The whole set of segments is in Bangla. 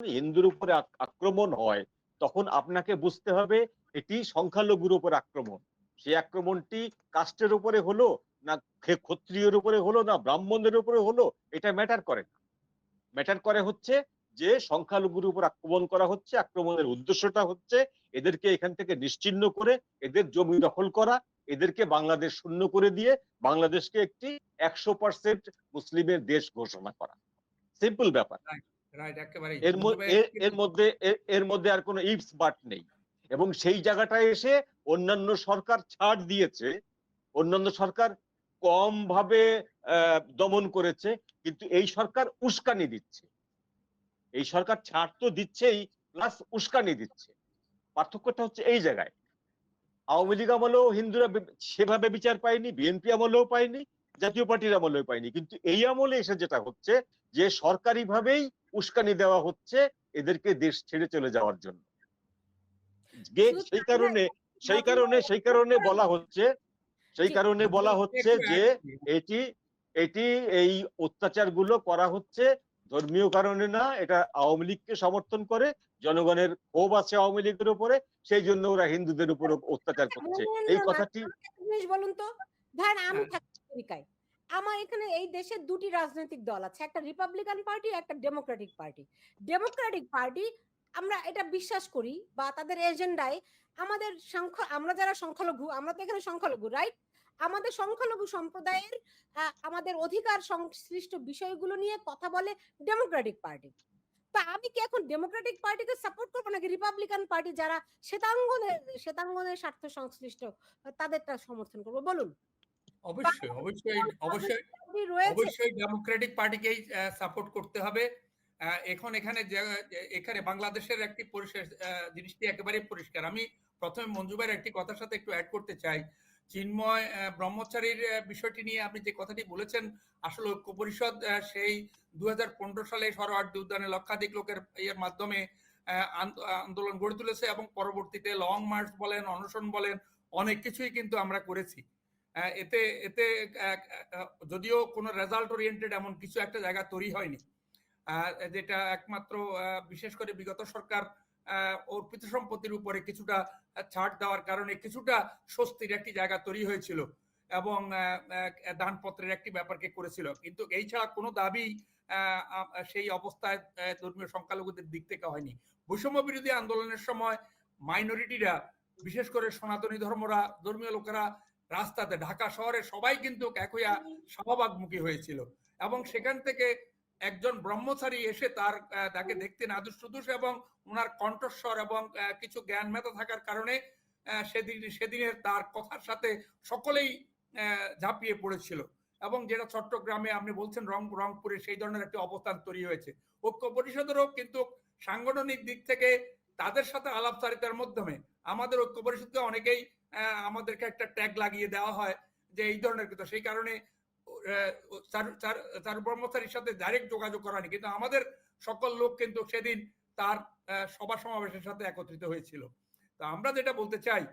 হিন্দুর উপরে আক্রমণ হয়, তখন আপনাকে বুঝতে হবে এটি সংখ্যালঘুর উপর আক্রমণ। সেই আক্রমণটি কাস্টের উপরে হলো, না ক্ষত্রিয়ের উপরে হলো, না ব্রাহ্মণদের উপরে হলো, এটা ম্যাটার করে না। ম্যাটার করে হচ্ছে যে সংখ্যালঘুর উপর আক্রমণ করা হচ্ছে, আক্রমণের উদ্দেশ্যটা হচ্ছে এদেরকে এখান থেকে নিশ্চিহ্ন করে, এদের জমি দখল করা, এদেরকে বাংলাদেশ শূন্য করে দিয়ে বাংলাদেশকে একটি একশো পার্সেন্ট মুসলিমের দেশ ঘোষণা করা। সিম্পল ব্যাপার। রাইট একেবারে এর মধ্যে এর- এর মধ্যে আর কোনো ইফস বাট নেই। এবং সেই জায়গাটায় এসে অন্যান্য সরকার ছাড় দিয়েছে। অন্যান্য সরকার কম ভাবে দমন করেছে কিন্তু এই সরকার উস্কানি দিচ্ছে। এই সরকার ছাড় তো দিচ্ছেই প্লাস উস্কানি দিচ্ছে। পার্থক্যটা হচ্ছে এই জায়গায়। আওয়ামী লীগ আমলেও হিন্দুরা সেভাবে বিচার পায়নি বিএনপি আমলেও পায়নি। জাতীয় পার্টির আমলেও পায়নি কিন্তু এই আমলে এসে যেটা হচ্ছে যে সরকারি ভাবেই উস্কানি দেওয়া হচ্ছে এদেরকে দেশ ছেড়ে চলে যাওয়ার জন্য। সেই কারণে সেই কারণে সেই কারণে বলা হচ্ছে সেই কারণে বলা হচ্ছে যে এটি এটি এই অত্যাচারগুলো করা হচ্ছে ধর্মীয় কারণে না এটা আওয়ামী লীগকে সমর্থন করে জনগণের ক্ষোভ আছে আওয়ামী লীগের উপরে সেই জন্য ওরা হিন্দুদের উপর অত্যাচার করছে। এই কথাটি বলুন তো? ধরেন আমি হ্যাঁ। আমেরিকায়। আমার এখানে এই দেশে দুটি রাজনৈতিক দল আছে, একটা রিপাবলিকান পার্টি একটা ডেমোক্রেটিক পার্টি ডেমোক্রেটিক পার্টি আমরা এটা বিশ্বাস করি বা তাদের এজেন্ডায় আমাদের সংখ্যা, আমরা যারা সংখ্যালঘু, আমরা তো এখানে সংখ্যালঘু রাইট আমাদের সংখ্যালঘু সম্প্রদায়ের আমাদের অধিকার সংশ্লিষ্ট বিষয়গুলো নিয়ে কথা বলে ডেমোক্রেটিক পার্টি তা আমি কি এখন ডেমোক্রেটিক পার্টিকে সাপোর্ট করব নাকি রিপাবলিকান পার্টি যারা শ্বেতাঙ্গনের শ্বেতাঙ্গনের স্বার্থ সংশ্লিষ্ট, তাদেরটা সমর্থন করব? বলুন। অবশ্যই অবশ্যই অবশ্যই অবশ্যই ডেমোক্রেটিক পার্টিকেই সাপোর্ট করতে হবে। এখন এখানে এখানে বাংলাদেশের একটি পরিষ্কার জিনিসটি একেবারে পরিষ্কার। আমি প্রথমে মঞ্জুবের একটি কথার সাথে একটু অ্যাড করতে চাই। চিন্ময় ব্রহ্মচারীর বিষয়টি নিয়ে আপনি যে কথাটি বলেছেন আসলে ঐক্য পরিষদ সেই দুই হাজার পনেরো সালে সরোয়ার্দী উদ্যানে লক্ষাধিক লোকের ইয়ের মাধ্যমে আন্দোলন গড়ে তুলেছে এবং পরবর্তীতে লং মার্চ বলেন অনশন বলেন অনেক কিছুই কিন্তু আমরা করেছি। এতে এতে যদিও কোনো রেজাল্ট ওরিয়েন্টেড এমন কিছু একটা জায়গা তৈরি হয়নি। যেটা একমাত্র বিশেষ করে বিগত সরকার অর্পিত সম্পত্তির উপরে কিছুটা ছাড় দেওয়ার কারণে কিছুটা স্বস্তির একটি জায়গা তৈরি হয়েছিল এবং দানপত্রের একটি ব্যাপারকে করেছিল। কিন্তু এই ছাড়া কোনো দাবি সেই অবস্থায় ধর্মীয় সংখ্যালঘুদের দিক থেকে হয়নি। বৈষম্য বিরোধী আন্দোলনের সময় মাইনরিটিরা বিশেষ করে সনাতনী ধর্মরা, ধর্মীয় লোকেরা রাস্তাতে ঢাকা শহরে সবাই কিন্তু এক হইয়া হয়েছিল। এবং সেখান থেকে একজন ব্রহ্মচারী এসে তার তাকে দেখতে নাদুস সুদুস এবং ওনার কণ্ঠস্বর এবং কিছু জ্ঞান মেধা থাকার কারণে সেদিন, সেদিনের তার কথার সাথে সকলেই ঝাঁপিয়ে পড়েছিল। এবং যেটা চট্টগ্রামে আপনি বলছেন রং, রংপুরে সেই ধরনের একটি অবস্থান তৈরি হয়েছে। ঐক্য পরিষদেরও কিন্তু সাংগঠনিক দিক থেকে তাদের সাথে আলাপচারিতার মাধ্যমে, আমাদের ঐক্য পরিষদকে অনেকেই আমাদেরকে একটা ট্যাগ লাগিয়ে দেওয়া হয় যে এই ধরনের কিন্তু। সেই কারণে চারু ব্রহ্মচারীর সাথে ডাইরেক্ট যোগাযোগ করা হয়নি। কিন্তু আমাদের সকল লোক কিন্তু সেদিন তার সভা সমাবেশের সাথে একত্রিত হয়েছিল। তো আমরা যেটা বলতে চাই,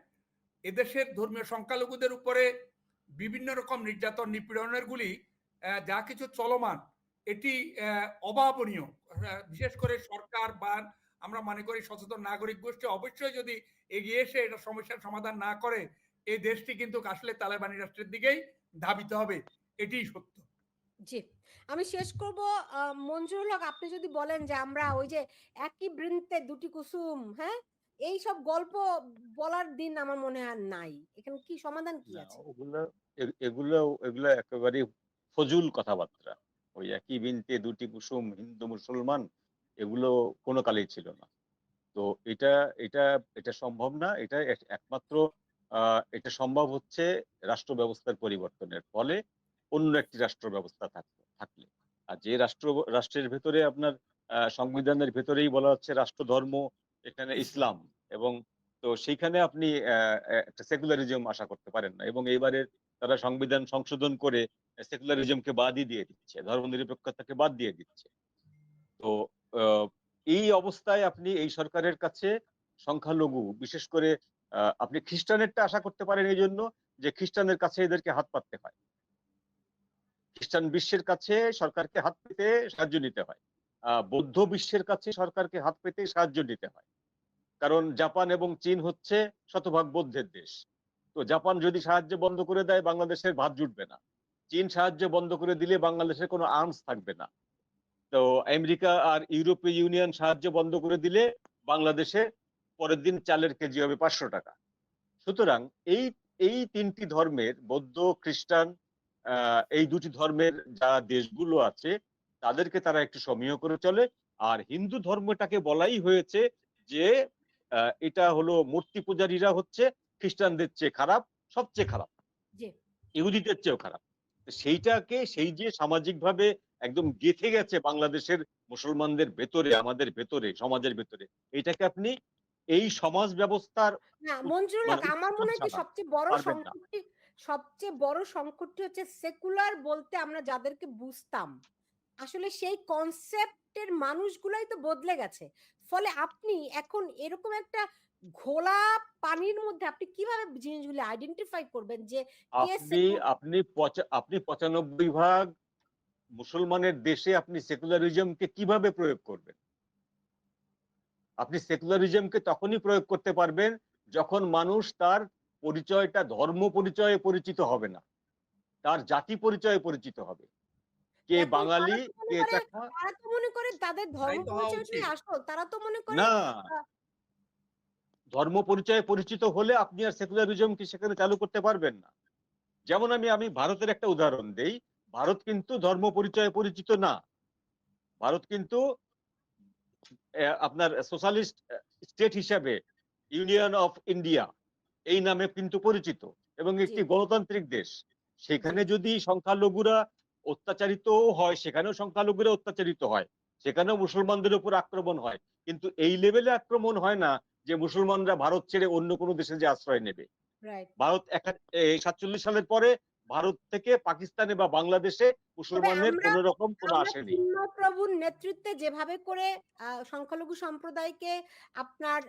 এদেশের ধর্মীয় সংখ্যালঘুদের উপরে বিভিন্ন রকম নির্যাতন, নিপীড়নের গুলি যা কিছু চলমান, এটি অভাবনীয়। বিশেষ করে সরকার বা আমরা মনে করি সচেতন নাগরিক গোষ্ঠী অবশ্যই যদি এগিয়ে এসে এটা সমস্যার সমাধান না করে এই দেশটি কিন্তু আসলে তালেবানি রাষ্ট্রের দিকেই ধাবিত হবে। এটিই সত্য। জি। আমি শেষ করব মঞ্জুরুল হক আপনি যদি বলেন যে আমরা ওই যে একই বৃন্তে দুটি কুসুম হ্যাঁ? এই সব গল্প বলার দিন আমার মনে হয় আর নাই। এখানে কি সমাধান কি আছে? ওগুলো এগুলো এগুলো একেবারে ফজুল কথাবার্তা। ওই একই বৃন্তে দুটি কুসুম হিন্দু মুসলমান এগুলো কোনো কালেই ছিল না। তো এটা এটা এটা সম্ভব না, এটা একমাত্র এটা সম্ভব হচ্ছে রাষ্ট্র ব্যবস্থার পরিবর্তনের ফলে অন্য একটি রাষ্ট্র ব্যবস্থা থাকবে থাকলে। আর যে রাষ্ট্র, রাষ্ট্রের ভেতরে আপনার সংবিধানের ভেতরেই বলা হচ্ছে রাষ্ট্র ধর্ম এখানে ইসলাম। এবং তো সেইখানে আপনি একটা সেকুলারিজম আশা করতে পারেন না। এবং এইবারের তারা সংবিধান সংশোধন করে সেকুলারিজমকে বাদই দিয়ে দিচ্ছে, ধর্মনিরপেক্ষতাকে বাদ দিয়ে দিচ্ছে। তো এই অবস্থায় আপনি এই সরকারের কাছে সংখ্যালঘু, বিশেষ করে আপনি খ্রিস্টানেরটা আশা করতে পারেন এই জন্য যে খ্রিস্টানের কাছে এদেরকে হাত পাততে হয়। খ্রিস্টান বিশ্বের কাছে সরকারকে হাত পেতে সাহায্য নিতে হয়। বৌদ্ধ বিশ্বের কাছে সরকারকে হাত পেতে সাহায্য নিতে হয়। কারণ জাপান এবং চীন হচ্ছে শতভাগ বৌদ্ধের দেশ। তো জাপান যদি সাহায্য বন্ধ করে দেয়, বাংলাদেশের ভাত জুটবে না। চীন সাহায্য বন্ধ করে দিলে বাংলাদেশের কোনো আর্মস থাকবে না। তো আমেরিকা আর ইউরোপীয় ইউনিয়ন সাহায্য বন্ধ করে দিলে বাংলাদেশে পরের দিন চালের কেজি হবে পাঁচশো টাকা। সুতরাং এই এই তিনটি ধর্মের বৌদ্ধ খ্রিস্টান এই দুটি ধর্মের যা দেশগুলো আছে তাদেরকে তারা একটু সমীহ করে চলে। আর হিন্দু ধর্মটাকে বলাই হয়েছে যে এটা হলো মূর্তি পূজারীরা হচ্ছে খ্রিস্টানদের চেয়ে খারাপ সবচেয়ে খারাপ। ইহুদিদের চেয়েও খারাপ। সেইটাকে সেই যে সামাজিকভাবে একদম গেঁথে গেছে বাংলাদেশের মুসলমানদের ভেতরে আমাদের ভেতরে সমাজের ভেতরে। এইটাকে আপনি এই সমাজ ব্যবস্থার মঞ্জুরুল মানে আমার মনে হয় সবচেয়ে বড় সংকটটি সবচেয়ে বড় সংকটটি হচ্ছে সেকুলার বলতে আমরা যাদেরকে বুঝতাম। আসলে সেই কনসেপ্টের মানুষগুলাই তো বদলে গেছে। ফলে আপনি এখন এরকম একটা ঘোলা পানির মধ্যে আপনি কীভাবে জিনিসগুলো আইডেন্টিফাই করবেন যে আপনি আপনি আপনি পঁচানব্বই ভাগ মুসলমানের দেশে আপনি সেকুলারিজমকে কীভাবে প্রয়োগ করবেন? আপনি সেকুলারিজমকে তখনই প্রয়োগ করতে পারবেন যখন মানুষ তার পরিচয়টা ধর্ম পরিচয়ে পরিচিত হবে না। তার জাতি পরিচয়ে পরিচিত হবে। কে বাঙালি কে তারা তো মনে করে তাদের ধর্ম। আসল। তারা তো মনে করে না। ধর্ম পরিচয়ে পরিচিত হলে আপনি আর সেকুলারিজম কি সেখানে চালু করতে পারবেন না। যেমন আমি আমি ভারতের একটা উদাহরণ দেই। ভারত কিন্তু ধর্ম পরিচয়ে পরিচিত না। ভারত কিন্তু আপনার সোশ্যালিস্ট স্টেট হিসাবে ইউনিয়ন অফ ইন্ডিয়া এই নামে কিন্তু পরিচিত এবং একটি গণতান্ত্রিক দেশ। সেখানে যদি সংখ্যালঘুরা অত্যাচারিত হয় সেখানেও সংখ্যালঘুরা অত্যাচারিত হয় সেখানেও মুসলমানদের উপর আক্রমণ হয়। কিন্তু এই লেভেলে আক্রমণ হয় না যে মুসলমানরা ভারত ছেড়ে অন্য কোনো দেশে যে আশ্রয় নেবে। ভারত সাতচল্লিশ সালের পরে ভারত থেকে পাকিস্তানে বা বাংলাদেশে মুসলমানের আমরা- কোন রকম কোনো আসেনি। প্রভুর নেতৃত্বে যেভাবে করে সংখ্যালঘু সম্প্রদায়কে আপনার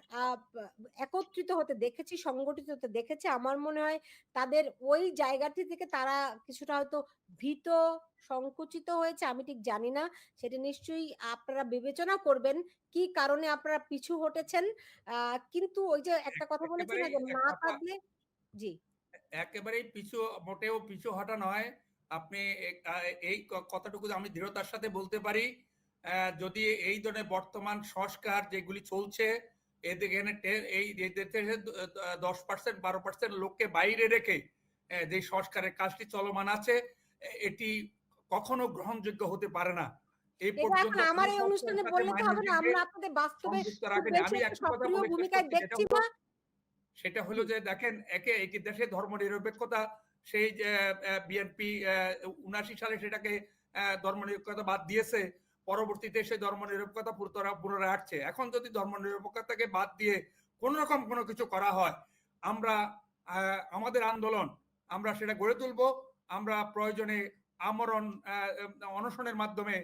একত্রিত হতে দেখেছি সংগঠিত হতে দেখেছি আমার মনে হয় তাদের ওই জায়গাটি থেকে তারা কিছুটা হয়তো ভীত সংকুচিত হয়েছে আমি ঠিক জানি না সেটা নিশ্চয়ই আপনারা বিবেচনা করবেন কি কারণে আপনারা পিছু হটেছেন। আহ, কিন্তু ওই যে একটা কথা বলেছি না যে মা কাঁদলে জি। একেবারেই পিছু মোটেও পিছু হটা নয়। আপনি এই কথাটুকু আমি দৃঢ়তার সাথে বলতে পারি। যদি এই ধরনের বর্তমান সংস্কার যেগুলি চলছে এই দেশে পার্সেন্ট বারো পার্সেন্ট লোককে বাইরে রেখে যে সংস্কারের কাজটি চলমান আছে এটি কখনো গ্রহণযোগ্য হতে পারে না। এই পর্যন্ত আমার এই অনুষ্ঠানে বললে তো হবে না আমরা আপনাদের বাস্তবে আমি একটা কথা বলে সেটা হলো- যে দেখেন একে একই দেশে ধর্ম নিরপেক্ষতা সেই বিএনপি উনাশি সালে সেটাকে ধর্ম নিরপেক্ষতা বাদ দিয়েছে পরবর্তীতে সেই ধর্ম নিরপেক্ষতা পুনরা- পুনরায় আসছে এখন যদি ধর্ম নিরপেক্ষতাকে বাদ দিয়ে কোন রকম কোনো কিছু করা হয় আমরা আমাদের আন্দোলন আমরা সেটা গড়ে তুলব আমরা প্রয়োজনে আমরণ অনশনের মাধ্যমে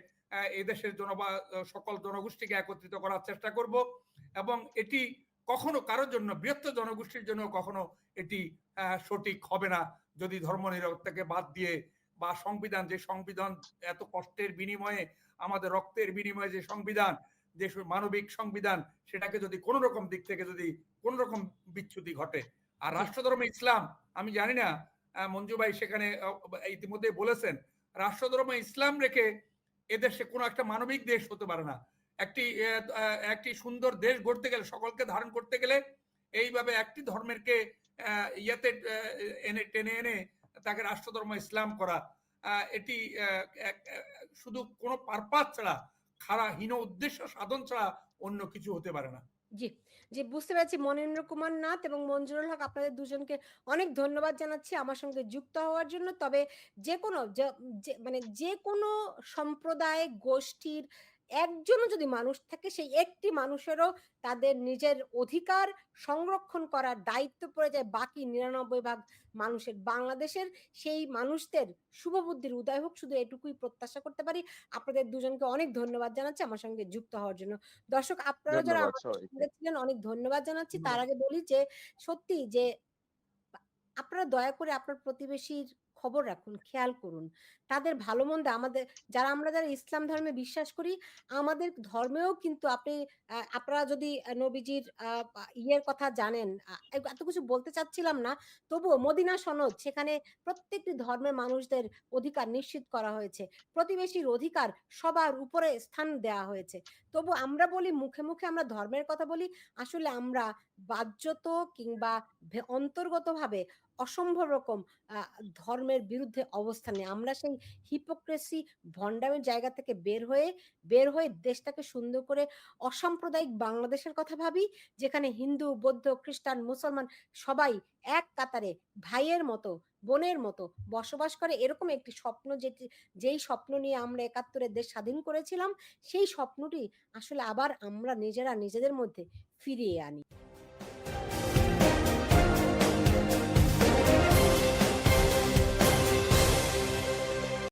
এদেশের দেশের সকল জনগোষ্ঠীকে একত্রিত করার চেষ্টা করব এবং এটি কখনো কারোর জন্য বৃহত্তর জনগোষ্ঠীর জন্য কখনো এটি সঠিক হবে না। যদি ধর্ম নিরপেক্ষতাকে বাদ দিয়ে বা সংবিধান যে সংবিধান এত কষ্টের বিনিময়ে আমাদের রক্তের বিনিময়ে যে সংবিধান যে মানবিক সংবিধান সেটাকে যদি কোন রকম দিক থেকে যদি কোন রকম বিচ্যুতি ঘটে। আর রাষ্ট্রধর্ম ইসলাম আমি জানি না মঞ্জু ভাই সেখানে ইতিমধ্যে বলেছেন রাষ্ট্রধর্ম ইসলাম রেখে এদেশে কোনো একটা মানবিক দেশ হতে পারে না। একটি একটি সুন্দর দেশ গড়তে গেলে, সকলকে ধারণ করতে গেলে এইভাবে একটি ধর্মেরকে ইয়াতে এনে, টেনে এনে তাকে রাষ্ট্রধর্ম, ইসলাম করা এটি শুধু কোনো পারপাস ছাড়া খারাপ হীন উদ্দেশ্য সাধন ছাড়া অন্য কিছু হতে পারে না। জি জি, বুঝতে পারছি। মনেন্দ্র কুমার নাথ এবং মঞ্জুরুল হক, আপনাদের দুজনকে অনেক ধন্যবাদ জানাচ্ছি আমার সঙ্গে যুক্ত হওয়ার জন্য। তবে যে কোনো মানে যে কোনো সম্প্রদায়, গোষ্ঠীর একজনও যদি মানুষ থাকে সেই একটি মানুষেরও তাদের নিজের অধিকার সংরক্ষণ করার দায়িত্ব পড়ে যায় বাকি নিরানব্বই ভাগ মানুষের। বাংলাদেশের সেই মানুষদের শুভ বুদ্ধির উদয় হোক শুধু এটুকুই প্রত্যাশা করতে পারি। আপনাদের দুজনকে অনেক ধন্যবাদ জানাচ্ছি আমার সঙ্গে যুক্ত হওয়ার জন্য। দর্শক আপনারা যারা আমার ছিলেন অনেক ধন্যবাদ জানাচ্ছি। তার আগে বলি যে সত্যি যে আপনারা দয়া করে আপনার প্রতিবেশীর খবর রাখুন, খেয়াল করুন। তাদের ভালো মন্দ আমাদের, যারা আমরা যারা ইসলাম ধর্মে বিশ্বাস করি, আমাদের ধর্মেও কিন্তু আপনি আপনারা যদি নবীজির ইয়ের কথা জানেন এত কিছু বলতে চাচ্ছিলাম না, তবুও মদিনা সনদ, সেখানে প্রত্যেকটি ধর্মের মানুষদের অধিকার নিশ্চিত করা হয়েছে। প্রতিবেশীর অধিকার সবার উপরে স্থান দেওয়া হয়েছে। তবু আমরা বলি, মুখে মুখে আমরা ধর্মের কথা বলি, আসলে আমরা বাহ্যত কিংবা অন্তর্গতভাবে অসম্ভব রকম ধর্মের বিরুদ্ধে অবস্থানে আমরা সেই হিপোক্রেসি ভণ্ডামের জায়গা থেকে বের হয়ে বের হয়ে দেশটাকে সুন্দর করে অসাম্প্রদায়িক বাংলাদেশের কথা ভাবি, যেখানে হিন্দু, বৌদ্ধ, খ্রিস্টান, মুসলমান সবাই এক কাতারে ভাইয়ের মতো, বোনের মতো বসবাস করে। এরকম একটি স্বপ্ন যেটি, যেই স্বপ্ন নিয়ে আমরা একাত্তরে দেশ স্বাধীন করেছিলাম, সেই স্বপ্নটি আসলে আবার আমরা নিজেরা নিজেদের মধ্যে ফিরিয়ে আনি।